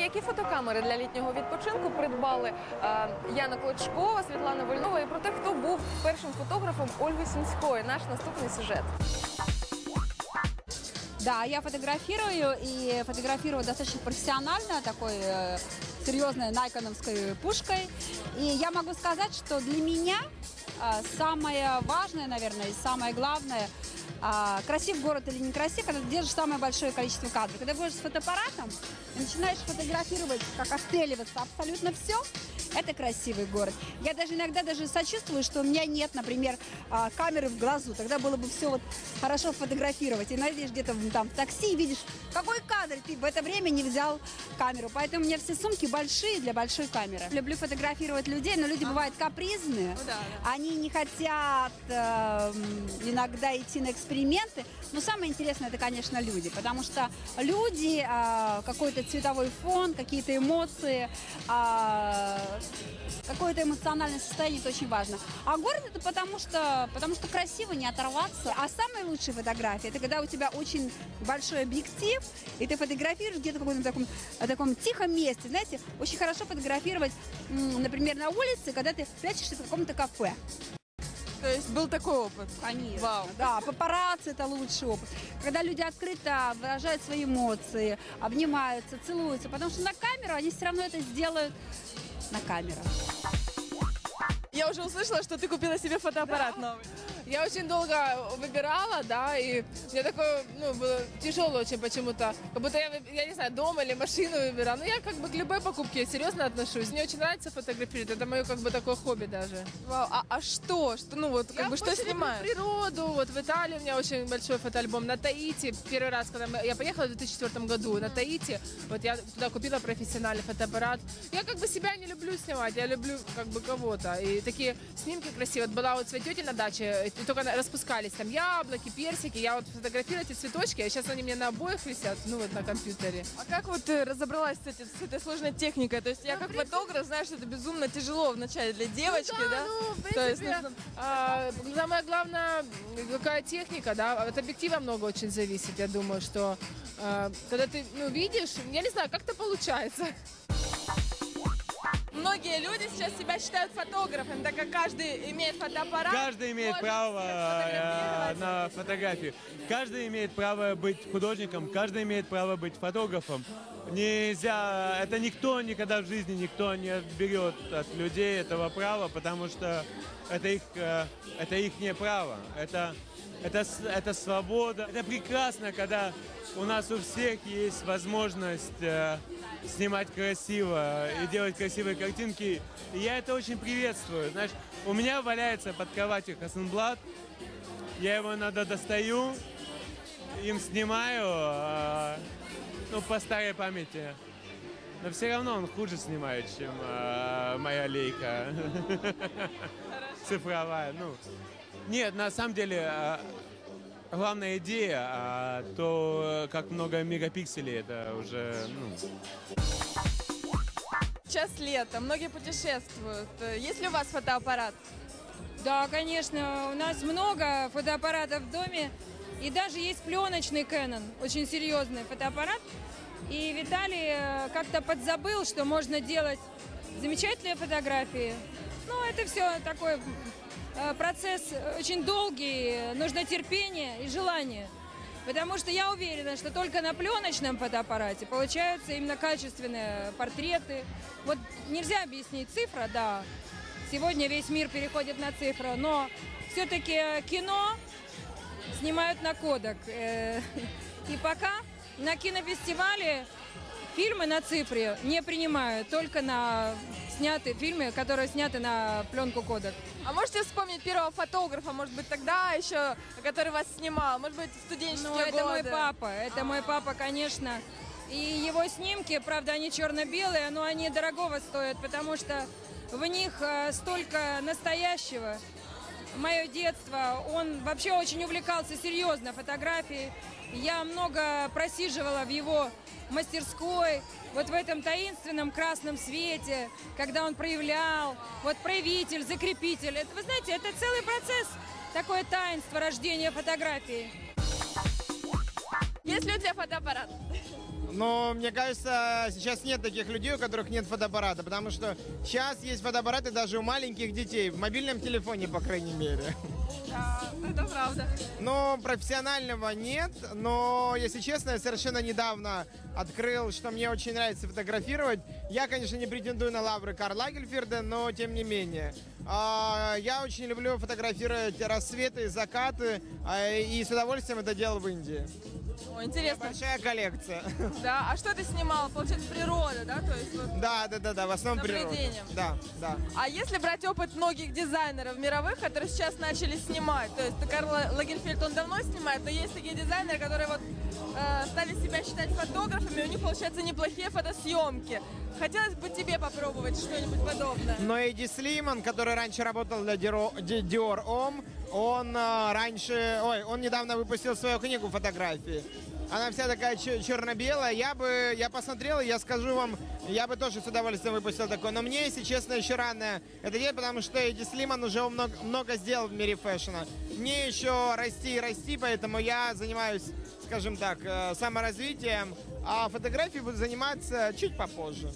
які фотокамери для літнього відпочинку придбали е, Яна Клочкова, Світлана Вольнова і про те, хто був першим фотографом Ольги Сумської. Наш наступний сюжет. Да, я фотографирую и фотографирую достаточно профессионально, такой э, серьезной найконовской пушкой. И я могу сказать, что для меня самое важное, наверное, и самое главное, а, красив город или некрасив, когда ты держишь самое большое количество кадров. Когда будешь с фотоаппаратом и начинаешь фотографировать, как отстреливаться абсолютно все, это красивый город. Я даже иногда даже сочувствую, что у меня нет, например, а, камеры в глазу. Тогда было бы все вот хорошо фотографировать. И найдешь где-то там в такси, и видишь, какой кадр ты в это время не взял камеру. Поэтому у меня все сумки большие для большой камеры. Люблю фотографировать людей, но люди бывают капризные. Они не хотят э, иногда идти на эксперименты. Но самое интересное, это, конечно, люди. Потому что люди, а, какой-то цветовой фон, какие-то эмоции, а, какое-то эмоциональное состояние, это очень важно. А город это потому что, потому что красиво, не оторваться. А самые лучшие фотографии, это когда у тебя очень большой объектив, и ты фотографируешь где-то в каком-то таком, таком тихом месте. Знаете, очень хорошо фотографировать, например, на улице, когда ты прячешься в каком-то кафе. То есть был такой опыт. Конечно. Вау. Да, папарацци это лучший опыт. Когда люди открыто выражают свои эмоции, обнимаются, целуются. Потому что на камеру они все равно это сделают на камеру. Я уже услышала, что ты купила себе фотоаппарат новый. Я очень долго выбирала, да, и мне такое, ну, было тяжело очень почему-то. Как будто я, я не знаю, дом или машину выбирала. Но я как бы к любой покупке серьезно отношусь. Мне очень нравится фотографировать. Это мое как бы такое хобби даже. Вау, а, а что? Что, ну вот, как я бы, что снимаешь? природу. Вот в Италии у меня очень большой фотоальбом. На Таити, первый раз, когда я поехала в 2004 году на Таити, вот я туда купила профессиональный фотоаппарат. Я как бы себя не люблю снимать, я люблю как бы кого-то. И такие снимки красивые. Вот была вот цветете на даче, и только распускались там яблоки, персики. Я вот фотографирую эти цветочки, а сейчас они мне на обоих висят, ну вот на компьютере. А как вот ты разобралась с, этой- с этой сложной техникой? То есть я как фотограф знаю, что это безумно тяжело вначале для девочки, Ну да? Ну, в То есть принципе, нужно- а, самое главное, какая техника, да, от объектива много очень зависит, я думаю, что а, когда ты, ну, видишь, я не знаю, как-то получается. Многие люди сейчас себя считают фотографами, так как каждый имеет фотоаппарат. Каждый имеет право э, на фотографию. Каждый имеет право быть художником, каждый имеет право быть фотографом. Нельзя, это никто никогда в жизни никто не отберет от людей этого права, потому что это их, э, это их не право. Это, это, это свобода. Это прекрасно, когда у нас у всех есть возможность э, снимать красиво и делать красивые картинки. И я это очень приветствую. Знаешь, у меня валяется под кроватью Хасенблат. Я его иногда достаю, им снимаю, а, ну, по старой памяти. Но все равно он хуже снимает, чем а, моя лейка. Цифровая, ну. Нет, на самом деле, а, главная идея, а то, как много мегапикселей, это уже, ну, Сейчас лето, многие путешествуют. Э, Есть ли у вас фотоаппарат? Да, конечно, у нас много фотоаппаратов в доме. И даже есть пленочный Canon, очень серьезный фотоаппарат. И Виталий э, как-то подзабыл, что можно делать замечательные фотографии. Ну, это все такой э, процесс очень долгий, нужно терпение и желание. Потому что я уверена, что только на пленочном фотоаппарате получаются именно качественные портреты. Вот нельзя объяснить цифра, да. Сегодня весь мир переходит на цифру, но все-таки кино снимают на кодек. Э, И пока на кинофестивале фильмы на цифре не принимают, только на снятые фильмы, которые сняты на пленку кодек. А можете вспомнить первого фотографа, может быть, тогда еще, который вас снимал? Может быть, в студенческие Ну, это мой годы? папа, это мой папа, конечно. И его снимки, правда, они черно-белые, но они дорогого стоят, потому что в них э, столько настоящего. Мое детство, он вообще очень увлекался серьезно фотографией. Я много просиживала в его мастерской, вот в этом таинственном красном свете, когда он проявлял, вот проявитель, закрепитель. Это, вы знаете, это целый процесс, такое таинство рождения фотографии. Есть ли у тебя фотоаппарат? Но мне кажется, сейчас нет таких людей, у которых нет фотоаппарата, потому что сейчас есть фотоаппараты даже у маленьких детей, в мобильном телефоне, по крайней мере. Да, это правда. Но профессионального нет, но, если честно, я совершенно недавно открыл, что мне очень нравится фотографировать. Я, конечно, не претендую на лавры Карла Лагельферда, но тем не менее. А, Я очень люблю фотографировать рассветы, закаты, а, и с удовольствием это делал в Индии. О, интересно. Большая коллекция. Да, а что ты снимал? Получается, природа, да? То есть вот Да, да, да, да, в основном природа. Да, да. А если брать опыт многих дизайнеров мировых, которые сейчас начали снимать, то есть Карл Лагерфельд, он давно снимает, но есть такие дизайнеры, которые вот э, стали себя считать фотографами, у них получаются неплохие фотосъемки. Хотелось бы тебе попробовать что-нибудь подобное. Но Эдди Слиман, который раньше работал для Dior Homme, он а, раньше, ой, он недавно выпустил свою книгу фотографии. Она вся такая чер- черно-белая. Я бы, я посмотрел, я скажу вам, я бы тоже с удовольствием выпустил такое. Но мне, если честно, еще рано это делать, потому что Эдди Слиман уже много, много сделал в мире фэшена. Мне еще расти и расти, поэтому я занимаюсь, скажем так, э, саморазвитием, а фотографией буду заниматься чуть попозже.